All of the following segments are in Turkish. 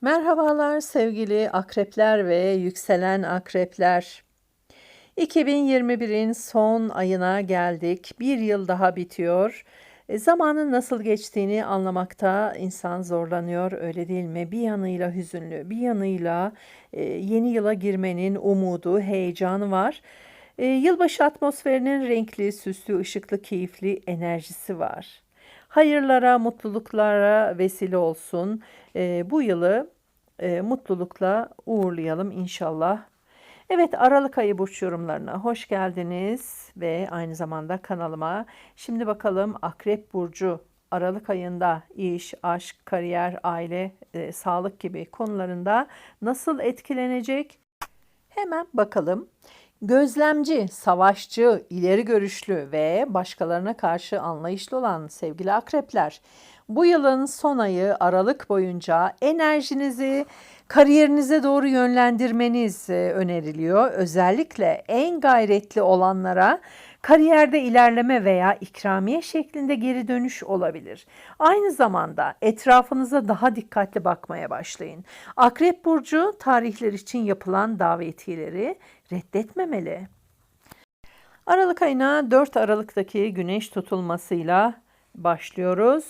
Merhabalar sevgili akrepler ve yükselen akrepler. 2021'in son ayına geldik. Bir yıl daha bitiyor. E, zamanın nasıl geçtiğini anlamakta insan zorlanıyor öyle değil mi? Bir yanıyla hüzünlü, bir yanıyla e, yeni yıla girmenin umudu, heyecanı var. E, yılbaşı atmosferinin renkli, süslü, ışıklı, keyifli enerjisi var. Hayırlara, mutluluklara vesile olsun. E, bu yılı e, mutlulukla uğurlayalım inşallah. Evet Aralık ayı burç yorumlarına hoş geldiniz ve aynı zamanda kanalıma. Şimdi bakalım Akrep Burcu Aralık ayında iş, aşk, kariyer, aile, e, sağlık gibi konularında nasıl etkilenecek? Hemen bakalım. Gözlemci, savaşçı, ileri görüşlü ve başkalarına karşı anlayışlı olan sevgili akrepler, bu yılın son ayı Aralık boyunca enerjinizi kariyerinize doğru yönlendirmeniz e, öneriliyor. Özellikle en gayretli olanlara kariyerde ilerleme veya ikramiye şeklinde geri dönüş olabilir. Aynı zamanda etrafınıza daha dikkatli bakmaya başlayın. Akrep burcu tarihler için yapılan davetiyeleri reddetmemeli. Aralık ayına 4 Aralık'taki güneş tutulmasıyla başlıyoruz.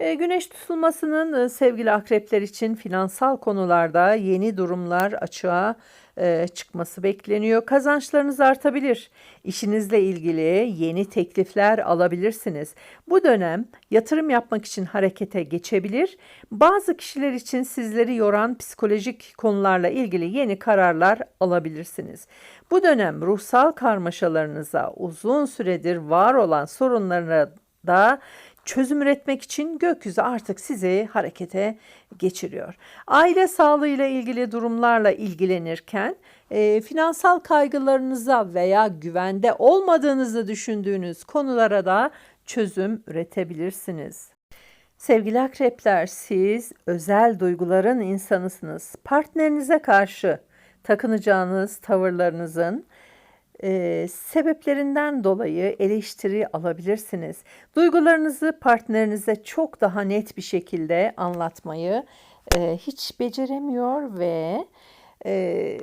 E, güneş tutulmasının e, sevgili akrepler için finansal konularda yeni durumlar açığa e, çıkması bekleniyor. Kazançlarınız artabilir. İşinizle ilgili yeni teklifler alabilirsiniz. Bu dönem yatırım yapmak için harekete geçebilir. Bazı kişiler için sizleri yoran psikolojik konularla ilgili yeni kararlar alabilirsiniz. Bu dönem ruhsal karmaşalarınıza uzun süredir var olan sorunlara da çözüm üretmek için gökyüzü artık sizi harekete geçiriyor. Aile sağlığıyla ilgili durumlarla ilgilenirken e, finansal kaygılarınıza veya güvende olmadığınızı düşündüğünüz konulara da çözüm üretebilirsiniz. Sevgili akrepler siz özel duyguların insanısınız. Partnerinize karşı takınacağınız tavırlarınızın e, sebeplerinden dolayı eleştiri alabilirsiniz. Duygularınızı partnerinize çok daha net bir şekilde anlatmayı e, hiç beceremiyor ve e,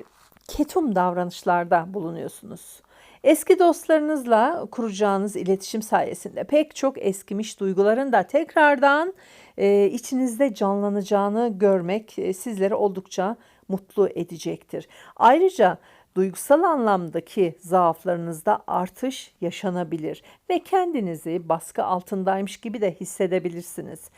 ketum davranışlarda bulunuyorsunuz. Eski dostlarınızla kuracağınız iletişim sayesinde pek çok eskimiş duyguların da tekrardan e, içinizde canlanacağını görmek e, sizleri oldukça mutlu edecektir. Ayrıca duygusal anlamdaki zaaflarınızda artış yaşanabilir ve kendinizi baskı altındaymış gibi de hissedebilirsiniz.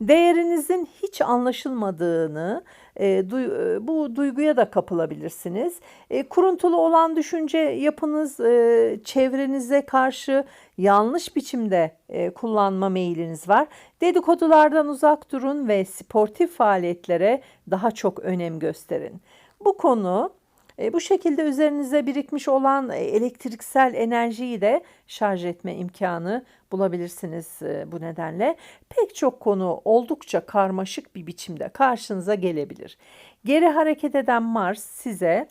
Değerinizin hiç anlaşılmadığını, e, du, e, bu duyguya da kapılabilirsiniz. E, kuruntulu olan düşünce yapınız e, çevrenize karşı yanlış biçimde e, kullanma meyiliniz var. Dedikodulardan uzak durun ve sportif faaliyetlere daha çok önem gösterin. Bu konu bu şekilde üzerinize birikmiş olan e, elektriksel enerjiyi de şarj etme imkanı bulabilirsiniz e, bu nedenle. Pek çok konu oldukça karmaşık bir biçimde karşınıza gelebilir. Geri hareket eden Mars size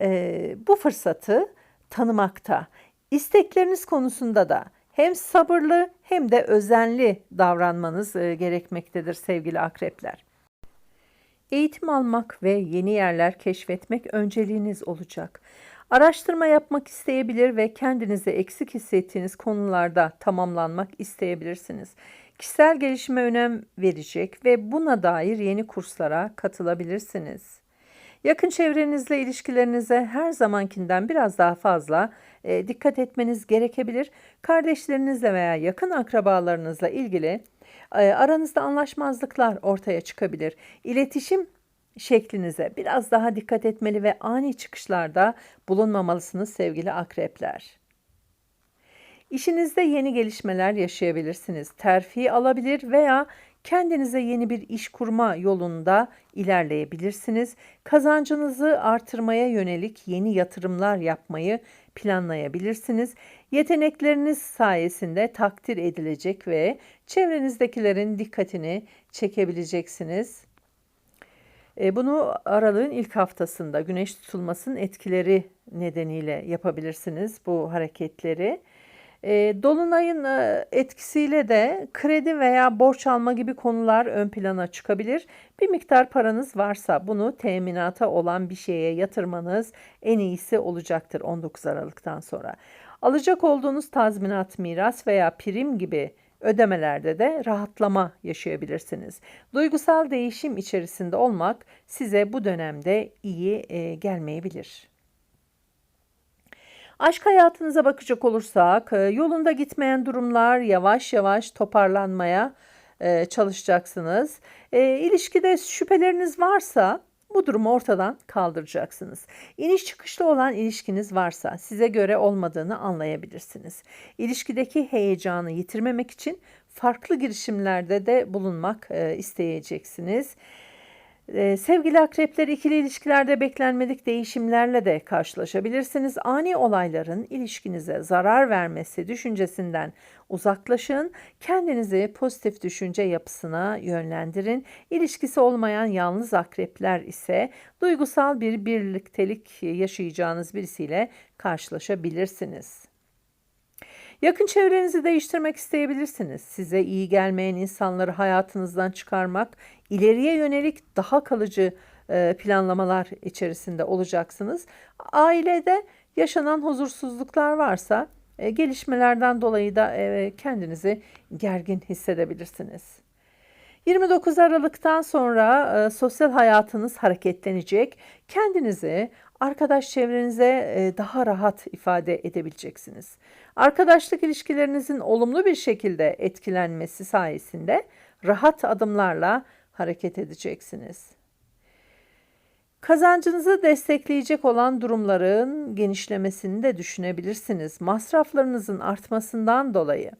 e, bu fırsatı tanımakta. İstekleriniz konusunda da hem sabırlı hem de özenli davranmanız e, gerekmektedir sevgili akrepler. Eğitim almak ve yeni yerler keşfetmek önceliğiniz olacak. Araştırma yapmak isteyebilir ve kendinizi eksik hissettiğiniz konularda tamamlanmak isteyebilirsiniz. Kişisel gelişime önem verecek ve buna dair yeni kurslara katılabilirsiniz. Yakın çevrenizle ilişkilerinize her zamankinden biraz daha fazla e, dikkat etmeniz gerekebilir. Kardeşlerinizle veya yakın akrabalarınızla ilgili e, aranızda anlaşmazlıklar ortaya çıkabilir. İletişim şeklinize biraz daha dikkat etmeli ve ani çıkışlarda bulunmamalısınız sevgili akrepler. İşinizde yeni gelişmeler yaşayabilirsiniz. Terfi alabilir veya kendinize yeni bir iş kurma yolunda ilerleyebilirsiniz. Kazancınızı artırmaya yönelik yeni yatırımlar yapmayı planlayabilirsiniz. Yetenekleriniz sayesinde takdir edilecek ve çevrenizdekilerin dikkatini çekebileceksiniz. E, bunu aralığın ilk haftasında güneş tutulmasının etkileri nedeniyle yapabilirsiniz bu hareketleri. E, Dolunayın e, etkisiyle de kredi veya borç alma gibi konular ön plana çıkabilir. Bir miktar paranız varsa bunu teminata olan bir şeye yatırmanız en iyisi olacaktır 19 Aralık'tan sonra. Alacak olduğunuz tazminat, miras veya prim gibi ödemelerde de rahatlama yaşayabilirsiniz. Duygusal değişim içerisinde olmak size bu dönemde iyi e, gelmeyebilir. Aşk hayatınıza bakacak olursak, e, yolunda gitmeyen durumlar yavaş yavaş toparlanmaya e, çalışacaksınız. E, ilişkide şüpheleriniz varsa bu durumu ortadan kaldıracaksınız. İniş çıkışlı olan ilişkiniz varsa size göre olmadığını anlayabilirsiniz. İlişkideki heyecanı yitirmemek için farklı girişimlerde de bulunmak isteyeceksiniz. Ee, sevgili akrepler ikili ilişkilerde beklenmedik değişimlerle de karşılaşabilirsiniz. Ani olayların ilişkinize zarar vermesi düşüncesinden uzaklaşın. Kendinizi pozitif düşünce yapısına yönlendirin. İlişkisi olmayan yalnız akrepler ise duygusal bir birliktelik yaşayacağınız birisiyle karşılaşabilirsiniz. Yakın çevrenizi değiştirmek isteyebilirsiniz. Size iyi gelmeyen insanları hayatınızdan çıkarmak, ileriye yönelik daha kalıcı e, planlamalar içerisinde olacaksınız. Ailede yaşanan huzursuzluklar varsa e, gelişmelerden dolayı da e, kendinizi gergin hissedebilirsiniz. 29 Aralık'tan sonra sosyal hayatınız hareketlenecek. Kendinizi arkadaş çevrenize daha rahat ifade edebileceksiniz. Arkadaşlık ilişkilerinizin olumlu bir şekilde etkilenmesi sayesinde rahat adımlarla hareket edeceksiniz. Kazancınızı destekleyecek olan durumların genişlemesini de düşünebilirsiniz. Masraflarınızın artmasından dolayı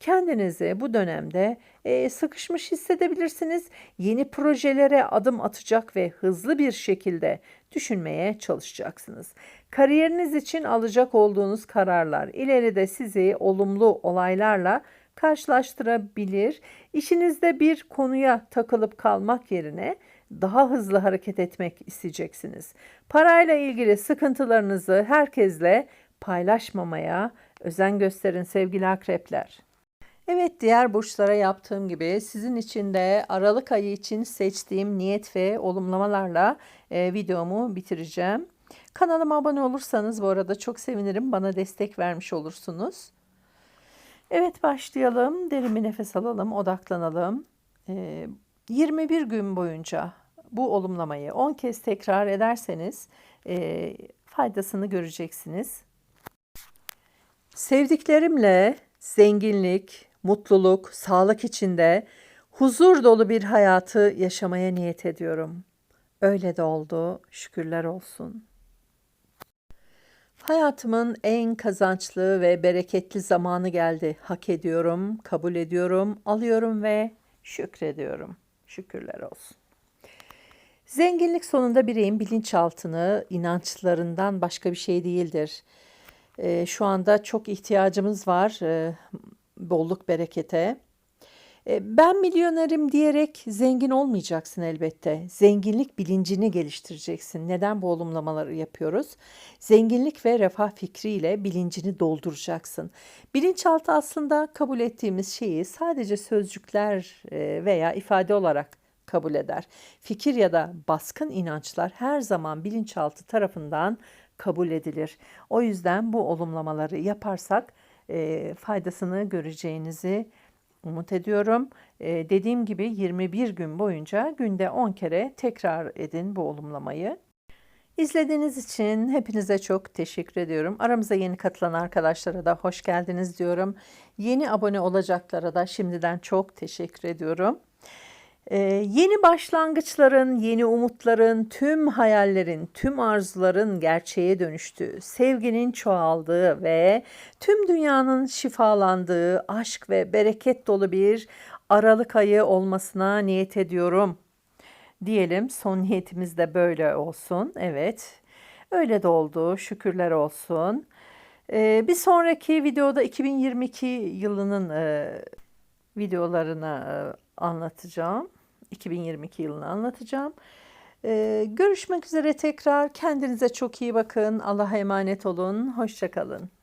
kendinizi bu dönemde e, sıkışmış hissedebilirsiniz. Yeni projelere adım atacak ve hızlı bir şekilde düşünmeye çalışacaksınız. Kariyeriniz için alacak olduğunuz kararlar ileride sizi olumlu olaylarla karşılaştırabilir. İşinizde bir konuya takılıp kalmak yerine daha hızlı hareket etmek isteyeceksiniz. Parayla ilgili sıkıntılarınızı herkesle paylaşmamaya özen gösterin sevgili akrepler. Evet diğer burçlara yaptığım gibi sizin için de Aralık ayı için seçtiğim niyet ve olumlamalarla e, videomu bitireceğim. Kanalıma abone olursanız bu arada çok sevinirim. Bana destek vermiş olursunuz. Evet başlayalım. Derin bir nefes alalım, odaklanalım. E, 21 gün boyunca bu olumlamayı 10 kez tekrar ederseniz e, faydasını göreceksiniz. Sevdiklerimle zenginlik, mutluluk, sağlık içinde huzur dolu bir hayatı yaşamaya niyet ediyorum. Öyle de oldu, şükürler olsun. Hayatımın en kazançlı ve bereketli zamanı geldi. Hak ediyorum, kabul ediyorum, alıyorum ve şükrediyorum. Şükürler olsun. Zenginlik sonunda bireyin bilinçaltını, inançlarından başka bir şey değildir. Ee, şu anda çok ihtiyacımız var. Ee, bolluk berekete. E, ben milyonerim diyerek zengin olmayacaksın elbette. Zenginlik bilincini geliştireceksin. Neden bu olumlamaları yapıyoruz? Zenginlik ve refah fikriyle bilincini dolduracaksın. Bilinçaltı aslında kabul ettiğimiz şeyi sadece sözcükler e, veya ifade olarak kabul eder. Fikir ya da baskın inançlar her zaman bilinçaltı tarafından kabul edilir. O yüzden bu olumlamaları yaparsak e, faydasını göreceğinizi umut ediyorum. E, dediğim gibi 21 gün boyunca günde 10 kere tekrar edin bu olumlamayı. İzlediğiniz için hepinize çok teşekkür ediyorum. Aramıza yeni katılan arkadaşlara da hoş geldiniz diyorum. Yeni abone olacaklara da şimdiden çok teşekkür ediyorum. Ee, yeni başlangıçların, yeni umutların, tüm hayallerin, tüm arzuların gerçeğe dönüştüğü, sevginin çoğaldığı ve tüm dünyanın şifalandığı, aşk ve bereket dolu bir Aralık ayı olmasına niyet ediyorum. Diyelim son niyetimiz de böyle olsun. Evet. Öyle de oldu. Şükürler olsun. Ee, bir sonraki videoda 2022 yılının e, videolarını e, anlatacağım. 2022 yılını anlatacağım. Ee, görüşmek üzere tekrar. Kendinize çok iyi bakın. Allah'a emanet olun. Hoşçakalın.